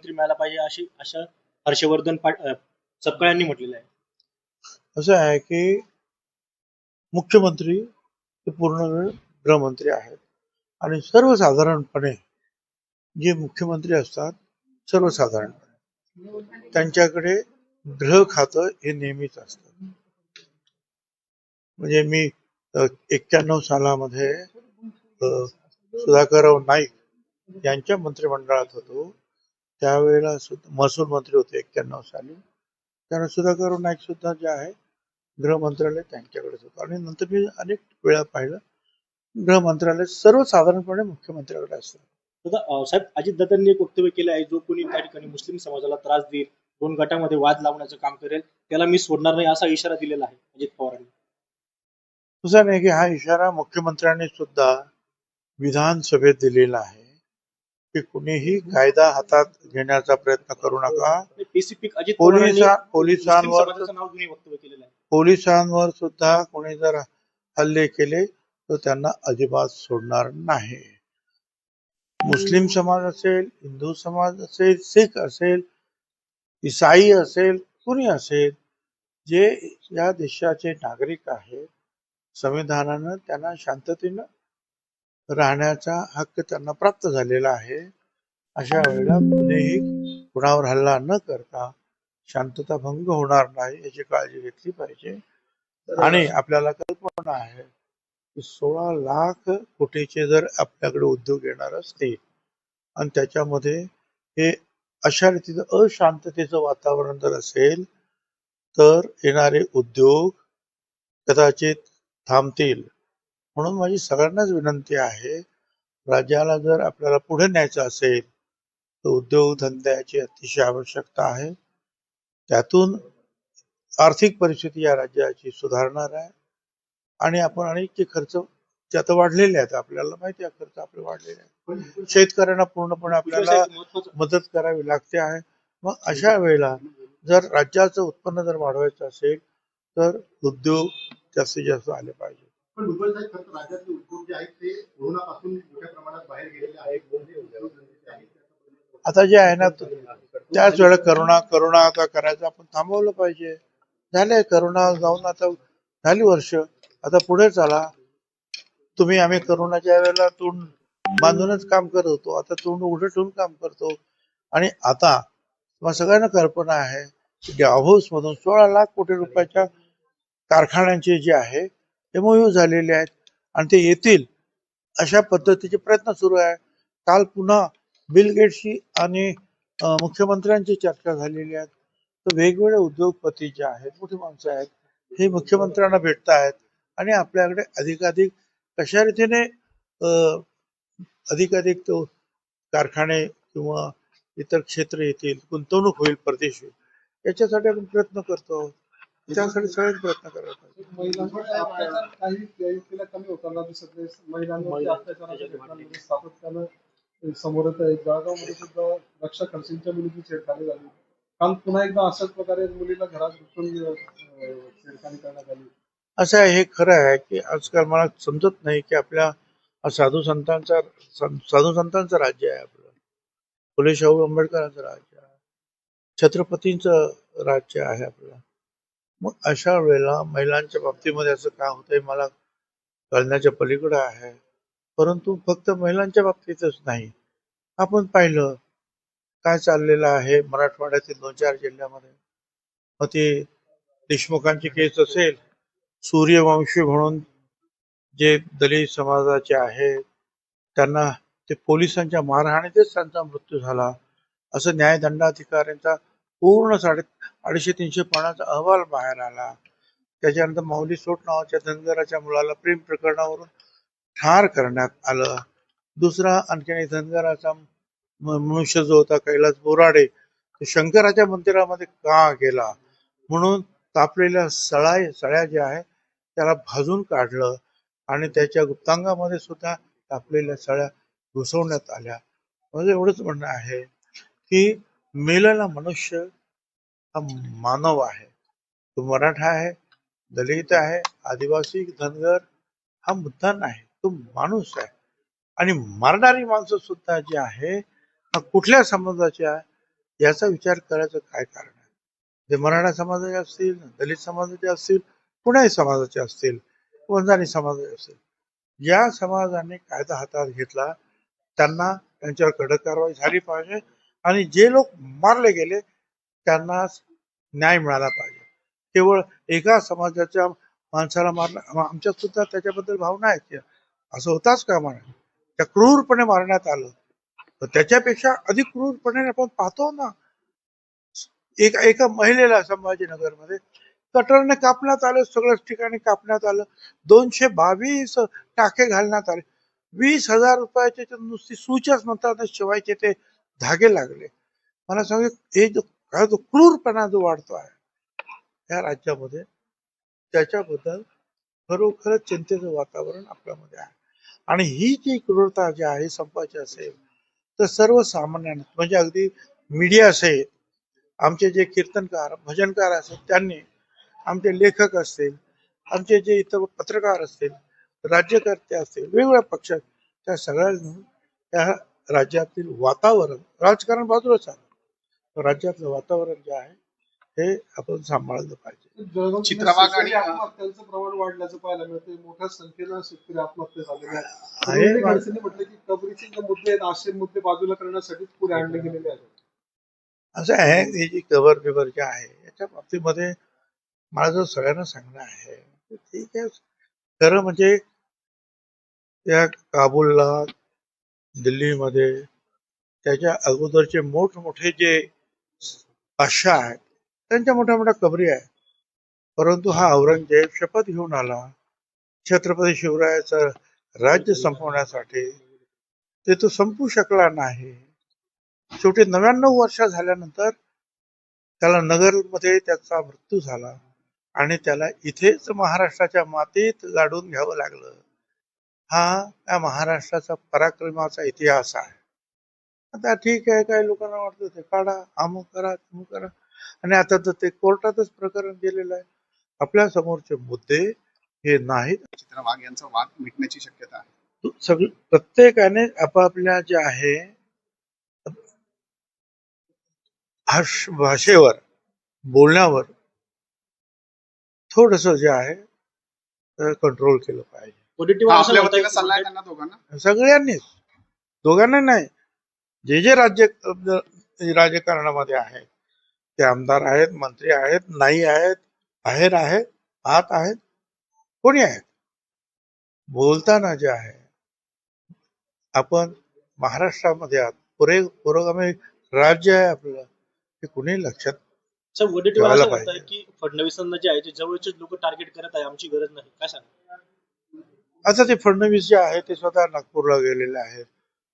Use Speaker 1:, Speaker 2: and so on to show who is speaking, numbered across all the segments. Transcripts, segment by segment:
Speaker 1: मुख्यमंत्री मिळायला पाहिजे अशी अशा हर्षवर्धन पाट सपकाळ यांनी म्हटलेलं आहे.
Speaker 2: असं आहे की मुख्यमंत्री हे पूर्ण वेळ गृहमंत्री आहेत. आणि सर्वसाधारणपणे जे मुख्यमंत्री असतात सर्वसाधारणपणे त्यांच्याकडे गृह खातं हे नेहमीच असतं म्हणजे मी एक्क्याण्णव सालामध्ये सुधाकरराव नाईक यांच्या मंत्रिमंडळात होतो. त्यावेळेला सुद्धा महसूल मंत्री होते एक्क्याण्णव साली. त्यावेळेला सुधाकरराव नाईक सुद्धा जे आहे गृह मंत्रालय त्यांच्याकडेच होतं आणि नंतर मी अनेक वेळा पाहिलं गृह मंत्रालय सर्वसाधारणपणे मुख्यमंत्र्याकडे असतं.
Speaker 1: साहेब अजितदादांनी एक वक्तव्य केलं आहे जो कोणी त्या ठिकाणी मुस्लिम समाजाला त्रास देईल दोन गटामध्ये वाद लावण्याचं काम करेल त्याला मी सोडणार नाही असा इशारा दिलेला आहे अजित पवारांनी.
Speaker 2: तुझा नाही की हा इशारा मुख्यमंत्र्यांनी सुद्धा विधानसभेत दिलेला आहे. की कुणीही कायदा हातात घेण्याचा प्रयत्न करू नका.
Speaker 1: स्पेसिफिक अजित पवारांनी
Speaker 2: पोलिसा
Speaker 1: मुस्लिम
Speaker 2: पोलिसांवर पोलिसांवर सुद्धा कोणी जर हल्ले केले तर त्यांना अजिबात सोडणार नाही. मुस्लिम समाज असेल हिंदू समाज असेल सिख असेल इसाई असेल कुणी असेल जे या देशाचे नागरिक आहेत संविधानानं त्यांना शांततेनं राहण्याचा हक्क त्यांना प्राप्त झालेला आहे. अशा वेळेला कुणीही कुणावर हल्ला न करता शांतता भंग होणार नाही याची काळजी घेतली पाहिजे. आणि आपल्याला कल्पना आहे की सोळा लाख कोटीचे जर आपल्याकडे उद्योग येणार असतील आणि त्याच्यामध्ये हे अशा रीतीचं अशांततेचं वातावरण जर असेल तर येणारे उद्योग कदाचित थांबतील. म्हणून माझी सगळ्यांनाच विनंती आहे राज्याला जर आपल्याला पुढे न्यायचं असेल तर उद्योग धंद्याची अतिशय आवश्यकता आहे. त्यातून आर्थिक परिस्थिती या राज्याची सुधारणार आहे. आणि आपण अनेक जे खर्च जे आता वाढलेले आहेत आपल्याला माहिती आहे खर्च आपले वाढलेले आहेत. शेतकऱ्यांना पूर्णपणे आपल्याला मदत करावी लागते आहे. मग अशा वेळेला जर राज्याचं उत्पन्न जर वाढवायचं असेल तर उद्योग जास्तीत जास्त आले पाहिजे.
Speaker 3: पण भुजबळ साहेब खरं राज्यातले उद्योग जे आहेत ते कोरोनापासून मोठ्या प्रमाणात बाहेर गेलेले आहेत.
Speaker 2: आता जे आहे ना त्याच वेळेला करोना करोना आता करायचं आपण थांबवलं पाहिजे. झाले करोना जाऊन आता झाली वर्ष. आता पुढे चला. तुम्ही आम्ही करोनाच्या वेळेला तोंड बांधूनच काम करत होतो. आता तोंड उघडं ठेवून काम करतो. आणि आता तुम्हाला सगळ्यांना कल्पना आहे की डाव्होस मधून सोळा लाख कोटी रुपयाच्या कारखान्यांचे जे आहे एमओयू झालेले आहेत आणि ते येतील अशा पद्धतीचे प्रयत्न सुरू आहे. काल पुन्हा बिल गेटशी आणि मुख्यमंत्र्यांची चर्चा झालेली आहे. तर वेगवेगळे उद्योगपती जे आहेत मोठी माणसं आहेत हे मुख्यमंत्र्यांना भेटत आहेत आणि आपल्याकडे अधिकाधिक कशा रीतीने अधिकाधिक तो कारखाने किंवा इतर क्षेत्र येतील गुंतवणूक होईल परदेशी याच्यासाठी आपण प्रयत्न करतो त्यासाठी सगळे प्रयत्न करायला पाहिजे
Speaker 4: महिलांवर काही कमी होताना दिसत नाही. महिलांवर अत्याचाराच्या घटनांमध्ये सातत्यानं आहे. जळगावमध्ये सुद्धा रक्षा खडसेंच्या मुलीची छेडखानी झाली. काल पुन्हा एकदा अशाच प्रकारे मुलीला घरात घुसून छेडखानी करण्यात आली.
Speaker 2: असं आहे हे खरं आहे की आजकाल मला समजत नाही की आपल्या साधू संतांचा साधू संतांचं राज्य आहे आपलं. फुले शाहू आंबेडकरांचं राज्य आहे. छत्रपतींचं राज्य आहे आपलं. मग अशा वेळेला महिलांच्या बाबतीमध्ये असं का होतंय? मला कळण्याच्या पलीकडे आहे. परंतु फक्त महिलांच्या बाबतीतच नाही. आपण पाहिलं काय चाललेलं आहे मराठवाड्यातील दोन चार जिल्ह्यामध्ये. मग ती देशमुखांची केस असेल सूर्यवंशी म्हणून जे दलित समाजाचे आहेत त्यांना ते पोलिसांच्या मारहाणीतच त्यांचा मृत्यू झाला. असं न्यायदंडाधिकाऱ्यांचा पूर्ण साडे अडीचशे तीनशे पानाचा अहवाल बाहेर आला. त्याच्यानंतर माऊली सोट नावाच्या धनगराच्या मुलाला प्रेम प्रकरणावरून ठार करण्यात आलं. दुसरा आणखीन एक धनगराचा मनुष्य जो होता कैलास बोराडे तो शंकराच्या मंदिरामध्ये का गेला? म्हणून तापलेल्या सळा सळ्या ज्या आहेत त्याला भाजून काढलं आणि त्याच्या गुप्तांगामध्ये सुद्धा तापलेल्या सळ्या घुसवण्यात आल्या. म्हणजे एवढंच म्हणणं आहे की मेलेला मनुष्य हा मानव आहे. तो मराठा आहे दलित आहे आदिवासी धनगर हा मुद्दा नाही तो माणूस आहे. आणि मारणारी माणसं सुद्धा जी आहे हा कुठल्या समाजाची आहे याचा विचार करायचं काय कारण आहे? जे मराठा समाजाचे असतील दलित समाजाचे असतील कुणाही समाजाचे असतील वंजारी समाजाचे असतील ज्या समाजाने कायदा हातात घेतला त्यांना त्यांच्यावर कडक कारवाई झाली पाहिजे आणि जे लोक मारले गेले त्यांना न्याय मिळाला पाहिजे. केवळ एका समाजाच्या माणसाला मारला आमच्यात सुद्धा त्याच्याबद्दल भावना आहेत असं होताच का म्हणा त्या क्रूरपणे मारण्यात आलं. तर त्याच्यापेक्षा अधिक क्रूरपणे आपण पाहतो ना एका एका महिलेला संभाजीनगरमध्ये कटरने कापण्यात आलं सगळ्याच ठिकाणी कापण्यात आलं. दोनशे बावीस टाके घालण्यात आले. वीस हजार रुपयाचे नुसती सूचच म्हणतात शिवायचे ते धागे लागले. मला सांग हे जो काय जो क्रूरपणा जो वाढतो आहे या राज्यामध्ये त्याच्याबद्दल खरोखरच चिंतेचं वातावरण आपल्यामध्ये आहे. आणि ही जी क्रूरता जी आहे संपाची असेल तर सर्वसामान्यांना म्हणजे अगदी मीडिया असेल आमचे जे कीर्तनकार भजनकार असतील त्यांनी आमचे लेखक असतील आमचे जे इतर पत्रकार असतील राज्यकर्ते असतील वेगवेगळ्या पक्ष त्या सगळ्यांनी त्या राज्यातील वातावरण राजकारण बाजूलाच आहे. राज्यातलं वातावरण जे आहे हे आपण सांभाळलं पाहिजे.
Speaker 3: आणि-
Speaker 4: आत्महत्यांचं प्रमाण वाढल्याचं पाहायला मिळते मोठ्या संख्येनं शेतकरी आत्महत्या झालेल्या आहेत. म्हटलं की कबरीचे जे मुद्दे आहेत आशय मुद्दे बाजूला करण्यासाठीच पुढे आणले गेलेले आहेत.
Speaker 2: असं आहे हे जी कव्हर बिवर जे आहे याच्या बाबतीमध्ये मला जो सगळ्यांना सांगणं आहे ते ठीक आहे. खरं म्हणजे त्या काबूलला दिल्लीमध्ये त्याच्या अगोदरचे मोठमोठे जे आशा आहेत त्यांच्या मोठ्या मोठ्या कबरी आहेत. परंतु हा औरंगजेब शपथ घेऊन आला. छत्रपती शिवरायाचं राज्य संपवण्यासाठी. ते तो संपू शकला नाही. शेवटी नव्याण्णव वर्ष झाल्यानंतर त्याला नगरमध्ये त्याचा मृत्यू झाला आणि त्याला इथेच महाराष्ट्राच्या मातीत लाडून घ्यावं लागलं. हा त्या महाराष्ट्राचा पराक्रमाचा इतिहास आहे. आता ठीक आहे काही लोकांना वाटतं ते काढा अमुक करा तमुक करा. आणि आता तर ते कोर्टातच प्रकरण गेलेलं आहे. आपल्या समोरचे मुद्दे हे नाहीत.
Speaker 3: चित्रभाग यांचा वाद मिटण्याची शक्यता आहे.
Speaker 2: सगळे प्रत्येकाने आपापल्या जे आहे भाष भाषेवर बोलण्यावर थोडस जे आहे कंट्रोल केलं पाहिजे.
Speaker 3: सल्ला आहे त्यांना दोघांना.
Speaker 2: सगळ्यांनीच. दोघांना नाही. जे जे राज्य राजकारणामध्ये आहेत ते आमदार आहेत मंत्री आहेत नाही आहेत बाहेर आहेत आत आहेत कोणी आहेत? बोलताना जे आहे आपण महाराष्ट्रामध्ये आहात. पुरे पुरोगामी राज्य आहे आपलं हे कुणी लक्षात
Speaker 1: सर वडेट्टीवार असं. की फडणवीसांना जे आहे ते जवळचे लोक टार्गेट करत आहे आमची गरज नाही. काय सांगा
Speaker 2: आता ते फडणवीस जे आहे ते स्वतः नागपूरला गेलेले आहेत.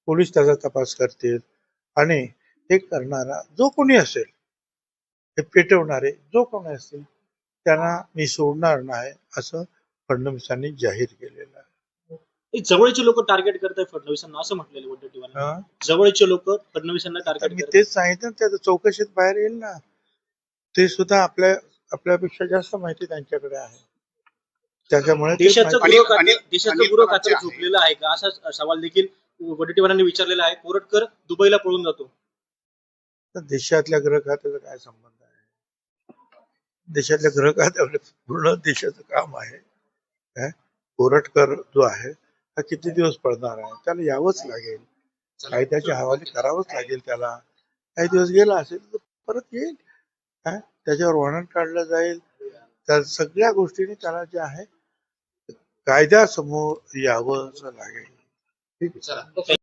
Speaker 2: पोलीस त्याचा तपास करतील. आणि हे करणारा जो कोणी असेल हे पेटवणारे जो कोणी असतील त्यांना मी सोडणार नाही असं फडणवीसांनी जाहीर केलेलं आहे.
Speaker 1: जवळचे लोक टार्गेट करत आहे फडणवीसांना असं म्हटलेलं वडेट्टीवार? जवळचे लोक फडणवीसांना टार्गेट
Speaker 2: मी तेच सांगितलं ना, त्याचं चौकशीत बाहेर येईल ना. ते सुद्धा आपल्या आपल्यापेक्षा जास्त माहिती त्यांच्याकडे आहे. त्याच्यामुळे
Speaker 1: देशाचं
Speaker 2: माहिती-
Speaker 3: अनिल-
Speaker 1: देशाचं
Speaker 3: आहे.
Speaker 1: झोपलेलं आहे का? असा सवाल देखील वडेट्टीवारांनी विचारलेला आहे. कोरटकर दुबईला पळून जातो.
Speaker 2: तर देशातल्या ग्रह खात्याचा काय संबंध आहे? देशातल्या ग्रह खात्यावर पूर्ण देशाचं काम आहे. काय? कोरटकर जो आहे हा किती दिवस पडणार आहे? त्याला यावंच लागेल. कायद्याच्या हवाले करावंच लागेल त्याला. काही दिवस गेला असेल तर परत येईल. काय? त्याच्यावर वॉरंट काढलं जाईल. त्या सगळ्या गोष्टींनी त्याला जे आहे कायद्यासमोर यावंच लागेल. ठीक आहे.